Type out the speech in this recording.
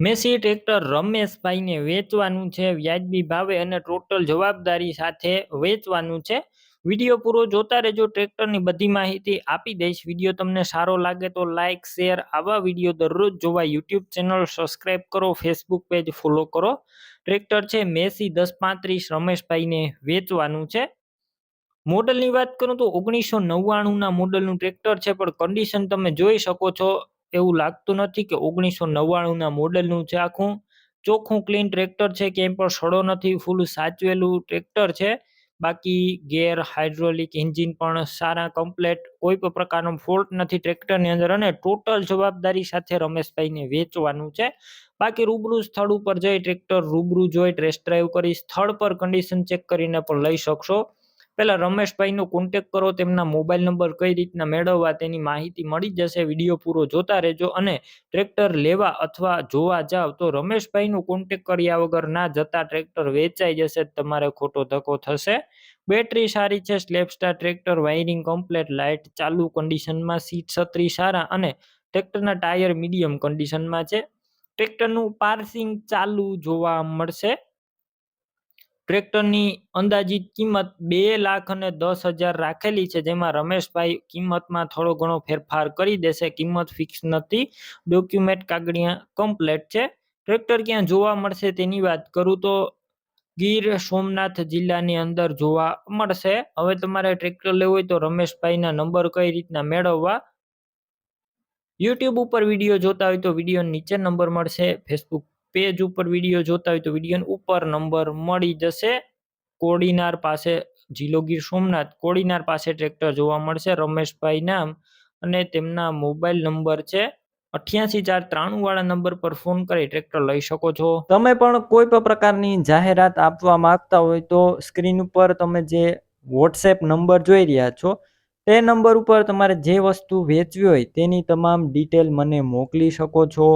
Massey tractor રમેશભાઈને વેચવાનું છે, વ્યાજબી ભાવે અને ટોટલ જવાબદારી સાથે વેચવાનું છે. વીડિયો પૂરો જોતા રહેજો, ટ્રેક્ટરની બધી માહિતી આપી દઈશ. વીડિયો તમને સારો લાગે તો લાઇક શેર આવા વીડિયો દરરોજ જોવા. યુટ્યુબ ચેનલ સબસ્ક્રાઇબ કરો, ફેસબુક પેજ ફોલો કરો. ટ્રેક્ટર છે, મેસી દસ પાંત્રીસ, રમેશભાઈને વેચવાનું છે. મોડલની વાત કરું તો ઓગણીસો નવ્વાણુંના મોડલનું ટ્રેક્ટર છે, પણ કન્ડિશન તમે જોઈ શકો છો એવું લાગતું નથી કે ઓગણીસો નવ્વાણુંના મોડલનું છે આખું ચોખ્ખું ક્લીન ટ્રેક્ટર છે, ક્યાંય પણ સડો નથી ફૂલ સાચવેલું ટ્રેક્ટર છે. બાકી ગેર હાઇડ્રોલિક એન્જિન પણ સારા કમ્પ્લેટ કોઈ પણ પ્રકારનો ફોલ્ટ નથી ટ્રેક્ટરની અંદર અને ટોટલ જવાબદારી સાથે રમેશભાઈને વેચવાનું છે. બાકી રૂબરૂ સ્થળ ઉપર જઈ ટ્રેક્ટર રૂબરૂ જોઈ ટેસ્ટ ડ્રાઈવ કરી, સ્થળ પર કન્ડિશન ચેક કરીને પણ લઈ શકશો. પહેલા રમેશભાઈનો કોન્ટેક કરો, તેમના મોબાઈલ નંબર કઈ રીતના મેળવવા તેની માહિતી મળી જશે વીડિયો પૂરો જોતા રહેજો અને ટ્રેક્ટર લેવા અથવા જોવા જાવ તો રમેશભાઈનો કોન્ટેક કર્યા વગર ના જતા ટ્રેક્ટર વેચાઈ જશે, તમારે ખોટો ધક્કો થશે. બેટરી સારી છે સ્લેપસ્ટાર ટ્રેક્ટર વાયરિંગ કમ્પ્લેટ લાઇટ ચાલુ કન્ડિશનમાં સીટ છત્રી સારા અને ટ્રેક્ટરના ટાયર મીડિયમ કન્ડિશનમાં છે. ટ્રેક્ટરનું પાર્સિંગ ચાલુ જોવા મળશે. ટ્રેક્ટરની અંદાજિત કિંમત બે લાખ અને દસ હજાર રાખેલી છે, જેમાં રમેશભાઈ કિંમતમાં થોડો ઘણો ફેરફાર કરી દેશે. કિંમત ફિક્સ નથી. ડોક્યુમેન્ટ કાગળિયા કમ્પ્લેટ છે. ટ્રેક્ટર ક્યાં જોવા મળશે તેની વાત કરું તો ગીર સોમનાથ જિલ્લાની અંદર જોવા મળશે. હવે તમારે ટ્રેક્ટર લેવું હોય તો રમેશભાઈના નંબર કઈ રીતના મેળવવા? યુટ્યુબ ઉપર વીડિયો જોતા હોય તો વીડિયો નીચે નંબર મળશે. ફેસબુક પેજ ઉપર વીડિયો જોતા હોય તો વીડિયો ઉપર નંબર મળી જશે. કોડીનાર પાસે જિલ્લો ગીર સોમનાથ, કોડીનાર પાસે ટ્રેક્ટર જોવા મળશે. રમેશભાઈ નામ અને તેમના મોબાઈલ નંબર છે અઠ્યાસી ચાર ત્રાણું વાળા નંબર પર ફોન કરી ટ્રેક્ટર લઈ શકો છો. તમે પણ કોઈ પણ પ્રકારની જાહેરાત આપવા માંગતા હોય તો સ્ક્રીન ઉપર તમે જે વોટ્સએપ નંબર જોઈ રહ્યા છો, તે નંબર ઉપર તમારે જે વસ્તુ વેચવી હોય તેની તમામ ડિટેલ મને મોકલી શકો છો.